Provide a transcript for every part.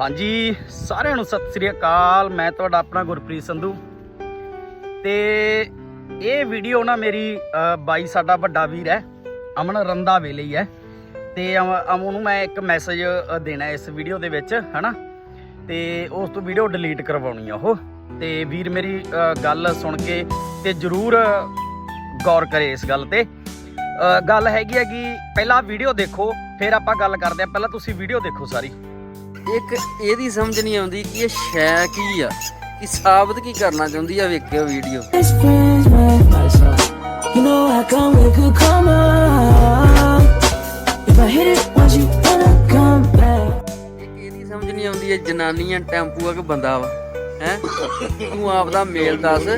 ਹਾਂਜੀ, ਸਾਰਿਆਂ ਨੂੰ ਸਤਿ ਸ੍ਰੀ ਅਕਾਲ। ਮੈਂ ਤੁਹਾਡਾ ਆਪਣਾ ਗੁਰਪ੍ਰੀਤ ਸੰਧੂ। ਤੇ ਇਹ ਵੀਡੀਓ ਨਾ ਮੇਰੀ ਬਾਈ ਸਾਡਾ ਵੱਡਾ ਵੀਰ ਹੈ, ਅਮਨ ਰੰਦਾ ਵੇਲੇ ਹੀ ਹੈ। ਤੇ ਅਮ- ਅਮਨ ਨੂੰ ਮੈਂ ਇੱਕ ਮੈਸੇਜ ਦੇਣਾ ਇਸ ਵੀਡੀਓ ਦੇ ਵਿੱਚ, ਹਨਾ? ਤੇ ਉਸ ਤੋਂ ਵੀਡੀਓ ਡਿਲੀਟ ਕਰਵਾਉਣੀ ਆ ਉਹ। ਤੇ ਵੀਰ ਮੇਰੀ ਗੱਲ ਸੁਣ ਕੇ ਤੇ ਜਰੂਰ ਗੌਰ ਕਰੇ ਇਸ ਗੱਲ ਤੇ। ਗੱਲ ਹੈਗੀ ਹੈ ਕਿ ਪਹਿਲਾਂ ਵੀਡੀਓ ਦੇਖੋ, ਫਿਰ ਆਪਾਂ ਗੱਲ ਕਰਦੇ ਆ ਪਹਿਲਾਂ ਤੁਸੀਂ ਵੀਡੀਓ ਦੇਖੋ ਸਾਰੀ। ਇੱਕ ਇਹਦੀ ਸਮਝ ਨਹੀਂ ਆਉਂਦੀ ਕਿ ਇਹ ਸ਼ੈ ਕੀ ਆ ਕਿ ਸਾਬਤ ਕੀ ਕਰਨਾ ਚਾਹੁੰਦੀ ਆ ਵੇਖਿਓ video. You know I come with good karma. If I hit it once, you wanna come back. ਇੱਕ ਇਹਦੀ ਸਮਝ ਨਹੀਂ ਆਉਂਦੀ ਇਹ ਜਨਾਨੀਆਂ ਟੈਂਪੂ ਆ ਕਿ ਬੰਦਾ ਵਾ ਹੈ ਤੂੰ ਆਪ ਦਾ ਮੇਲ ਦੱਸ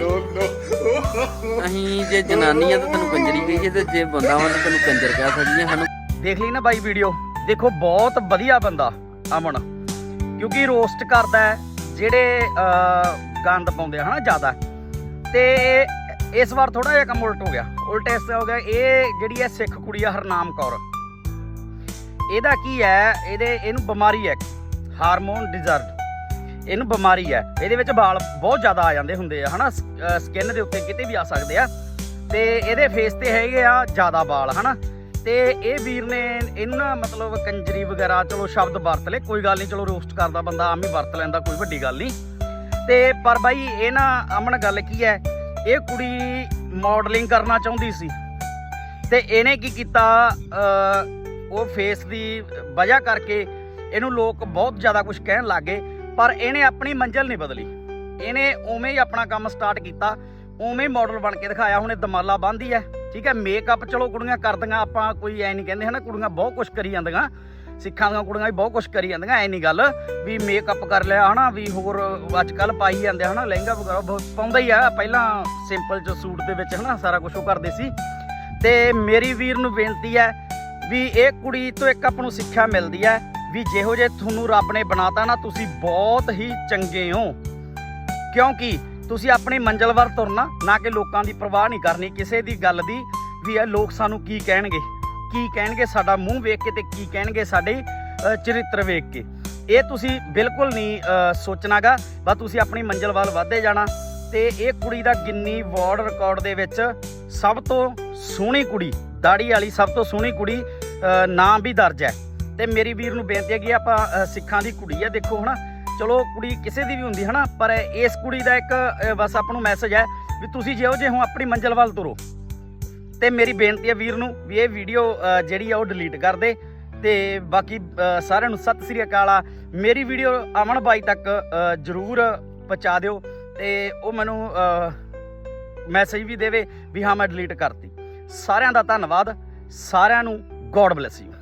ਅਸੀਂ ਜੇ ਜਨਾਨੀਆਂ ਤਾਂ ਤੈਨੂੰ ਕੰਜਰੀ ਕਹੀਏ ਤੇ ਜੇ ਬੰਦਾ ਵਾ ਤਾਂ ਤੈਨੂੰ ਕੰਜਰ ਕਹਿ ਸਕਦੀਆਂ ਸਾਨੂੰ ਦੇਖ ਲਈ ਨਾ ਬਾਈ ਵੀਡੀਓ ਦੇਖੋ ਬਹੁਤ ਵਧੀਆ ਬੰਦਾ ਅਮਨ ਕਿਉਂਕਿ ਰੋਸਟ ਕਰਦਾ ਹੈ, ਜਿਹੜੇ ਗੰਦ ਪਾਉਂਦੇ ਆ, ਹਨਾ, ਜ਼ਿਆਦਾ। ਤੇ ਇਸ ਵਾਰ ਥੋੜਾ ਜਿਹਾ ਕੰਮ ਉਲਟ ਹੋ ਗਿਆ। ਉਲਟ ਇਸ ਤਰ੍ਹਾਂ ਹੋ ਗਿਆ, ਇਹ ਜਿਹੜੀ ਹੈ ਸਿੱਖ ਕੁੜੀ ਆ, ਹਰਨਾਮ ਕੌਰ। ਇਹਦਾ ਕੀ ਹੈ, ਇਹਦੇ, ਇਹਨੂੰ ਬਿਮਾਰੀ ਹੈ, ਹਾਰਮੋਨ ਡਿਜ਼ਰਡ ਇਹਨੂੰ ਬਿਮਾਰੀ ਹੈ। ਇਹਦੇ ਵਿੱਚ ਵਾਲ ਬਹੁਤ ਜ਼ਿਆਦਾ ਆ ਜਾਂਦੇ ਹੁੰਦੇ ਆ, ਹਨਾ ਸਕਿਨ ਦੇ ਉੱਤੇ ਕਿਤੇ ਵੀ ਆ ਸਕਦੇ ਆ। ਤੇ ਇਹਦੇ ਫੇਸ ਤੇ ਹੈਗੇ ਆ ਜ਼ਿਆਦਾ ਵਾਲ, ਹਨਾ। ਤੇ ਇਹ ਵੀਰ ਨੇ ਇਹਨੂੰ ਨਾ ਮਤਲਬ ਕੰਜਰੀ ਵਗੈਰਾ, ਚਲੋ ਸ਼ਬਦ ਵਰਤ ਲੈ ਕੋਈ ਗੱਲ ਨਹੀਂ, ਚਲੋ ਰੋਸਟ ਕਰਦਾ ਬੰਦਾ, ਆਮ ਹੀ ਵਰਤ ਲੈਂਦਾ, ਕੋਈ ਵੱਡੀ ਗੱਲ ਨਹੀਂ। ਤੇ ਪਰ ਬਾਈ, ਇਹ ਨਾ ਅਮਨ ਗੱਲ ਕੀ ਹੈ, ਇਹ ਕੁੜੀ ਮਾਡਲਿੰਗ ਕਰਨਾ ਚਾਹੁੰਦੀ ਸੀ। ਤੇ ਇਹਨੇ ਕੀ ਕੀਤਾ ਉਹ ਫੇਸ ਦੀ ਵਜ੍ਹਾ ਕਰਕੇ ਇਹਨੂੰ ਲੋਕ ਬਹੁਤ ਜ਼ਿਆਦਾ ਕੁਝ ਕਹਿਣ ਲੱਗੇ ਪਰ ਇਹਨੇ ਆਪਣੀ ਮੰਜ਼ਿਲ ਨਹੀਂ ਬਦਲੀ। ਇਹਨੇ ਉਵੇਂ ਹੀ ਆਪਣਾ ਕੰਮ ਸਟਾਰਟ ਕੀਤਾ, ਉਵੇਂ ਮਾਡਲ ਬਣ ਕੇ ਦਿਖਾਇਆ, ਹੁਣ ਇਹ ਦਮਾਲਾ ਬੰਦੀ ਹੈ। ਠੀਕ ਹੈ ਮੇਕਅਪ ਚਲੋ ਕੁੜੀਆਂ ਕਰਦੀਆਂ, ਆਪਾਂ ਕੋਈ ਐ ਨਹੀਂ ਕਹਿੰਦੇ ਹਨਾ, ਕੁੜੀਆਂ ਬਹੁਤ ਕੁਝ ਕਰੀ ਜਾਂਦੀਆਂ। ਸਿੱਖਾਂ ਦੀਆਂ ਕੁੜੀਆਂ ਵੀ ਬਹੁਤ ਕੁਝ ਕਰੀ ਜਾਂਦੀਆਂ, ਐ ਨਹੀਂ ਗੱਲ ਵੀ ਮੇਕਅਪ ਕਰ ਲਿਆ ਹਨਾ, ਵੀ ਹੋਰ ਅੱਜ ਕੱਲ ਪਾਈ ਜਾਂਦੇ ਹਨਾ, ਲਹਿੰਗਾ ਵਗੈਰਾ ਬਹੁਤ ਪਾਉਂਦਾ ਹੀ ਆ, ਪਹਿਲਾਂ ਸਿੰਪਲ ਜੋ ਸੂਟ ਦੇ ਵਿੱਚ ਹਨਾ, ਸਾਰਾ ਕੁਝ ਉਹ ਕਰਦੇ ਸੀ। ਤੇ ਮੇਰੀ ਵੀਰ ਨੂੰ ਬੇਨਤੀ ਹੈ ਵੀ ਇਹ ਕੁੜੀ ਤੋਂ ਇੱਕ ਆਪ ਨੂੰ ਸਿੱਖਿਆ ਮਿਲਦੀ ਹੈ ਵੀ ਜਿਹੋ ਜੇ ਤੁਹਾਨੂੰ ਰੱਬ ਨੇ ਬਣਾਤਾ ਨਾ, ਤੁਸੀਂ ਬਹੁਤ ਹੀ ਚੰਗੇ ਹੋ। ਕਿਉਂਕਿ ਤੁਸੀਂ ਆਪਣੀ ਮੰਜ਼ਿਲ ਵੱਲ ਤੁਰਨਾ ਨਾ ਕਿ ਲੋਕਾਂ ਦੀ ਪਰਵਾਹ ਨਹੀਂ ਕਰਨੀ ਕਿਸੇ ਦੀ ਗੱਲ ਦੀ ਵੀ ਇਹ ਲੋਕ ਸਾਨੂੰ ਕੀ ਕਹਿਣਗੇ? ਕੀ ਕਹਿਣਗੇ ਸਾਡਾ ਮੂੰਹ ਵੇਖ ਕੇ ਤੇ ਕੀ ਕਹਿਣਗੇ ਸਾਡੇ ਚਰਿੱਤਰ ਵੇਖ ਕੇ? ਇਹ ਤੁਸੀਂ ਬਿਲਕੁਲ ਨਹੀਂ ਅ, ਸੋਚਣਾਗਾ। ਬਸ ਤੁਸੀਂ ਆਪਣੀ ਮੰਜ਼ਿਲ ਵੱਲ ਵਧਦੇ ਜਾਣਾ ਤੇ ਇਹ ਕੁੜੀ ਦਾ ਗਿੰਨੀ ਵਰਲਡ ਰਿਕਾਰਡ ਦੇ ਵਿੱਚ ਸਭ ਤੋਂ ਸੋਹਣੀ ਕੁੜੀ ਦਾੜੀ ਵਾਲੀ ਸਭ ਤੋਂ ਸੋਹਣੀ ਕੁੜੀ ਅ, ਨਾਂ ਵੀ ਦਰਜ ਹੈ। ਤੇ ਮੇਰੀ ਵੀਰ ਨੂੰ ਬੇਨਤੀ ਹੈ ਕਿ ਆਪਾਂ ਸਿੱਖਾਂ ਦੀ ਕੁੜੀ ਹੈ ਦੇਖੋ ਹਨਾ। ਚਲੋ ਕੁੜੀ ਕਿਸੇ ਦੀ ਵੀ ਹੁੰਦੀ, ਹਨਾ? ਪਰ ਇਸ ਕੁੜੀ ਦਾ ਇੱਕ ਬਸ ਆਪਾਂ ਨੂੰ ਮੈਸੇਜ ਹੈ ਵੀ ਤੁਸੀਂ ਜਿਹੋ ਜਿਹੇ ਹੋ ਆਪਣੀ ਮੰਜ਼ਿਲ ਵੱਲ ਤੁਰੋ। ਤੇ ਮੇਰੀ ਬੇਨਤੀ ਹੈ ਵੀਰ ਨੂੰ ਵੀ ਇਹ ਵੀਡੀਓ ਜਿਹੜੀ ਆ ਉਹ ਡਿਲੀਟ ਕਰ ਦੇ। ਤੇ ਬਾਕੀ ਸਾਰਿਆਂ ਨੂੰ ਸਤਿ ਸ੍ਰੀ ਅਕਾਲ ਆ। ਮੇਰੀ ਵੀਡੀਓ ਅਮਨ ਬਾਈ ਤੱਕ ਜ਼ਰੂਰ ਪਹੁੰਚਾ ਦਿਓ ਤੇ ਉਹ ਮੈਨੂੰ ਮੈਸੇਜ ਵੀ ਦੇਵੇ ਵੀ ਹਾਂ, ਮੈਂ ਡਿਲੀਟ ਕਰਤੀ। ਸਾਰਿਆਂ ਦਾ ਧੰਨਵਾਦ। ਸਾਰਿਆਂ ਨੂੰ ਗੋਡ ਬlesਸ ਯੂ